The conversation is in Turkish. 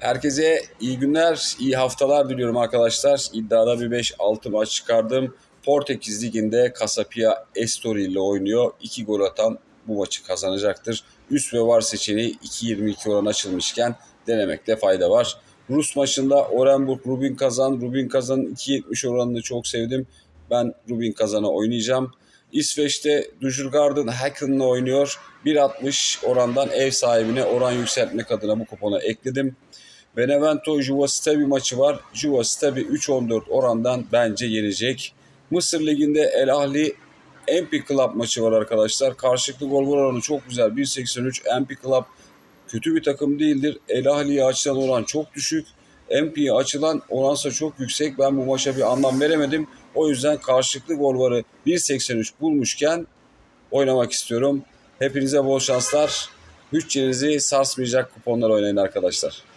Herkese iyi günler, iyi haftalar diliyorum arkadaşlar. İddiada bir 5-6 maç çıkardım. Portekiz Ligi'nde Casapia Estoril ile oynuyor. 2 gol atan bu maçı kazanacaktır. Üst ve var seçeneği 2.22 oran açılmışken denemekte fayda var. Rus maçında Orenburg Rubin kazan. Rubin kazanın 2.70 oranını çok sevdim. Ben Rubin kazana oynayacağım. İsveç'te Dujurgard'ın Häcken'la oynuyor. 1.60 orandan ev sahibine oran yükseltmek adına bu kupona ekledim. Benevento Juva Stabi maçı var. Juva Stabi 3.14 orandan bence yenecek. Mısır Ligi'nde El Ahli MP Club maçı var arkadaşlar. Karşılıklı gol oranı çok güzel. 1.83 MP Club kötü bir takım değildir. El Ahli'ye açılan oran çok düşük. MP'ye açılan oransa çok yüksek. Ben bu maça bir anlam veremedim. O yüzden karşılıklı gol varı 1.83 bulmuşken oynamak istiyorum. Hepinize bol şanslar. Bütçenizi sarsmayacak kuponlar oynayın arkadaşlar.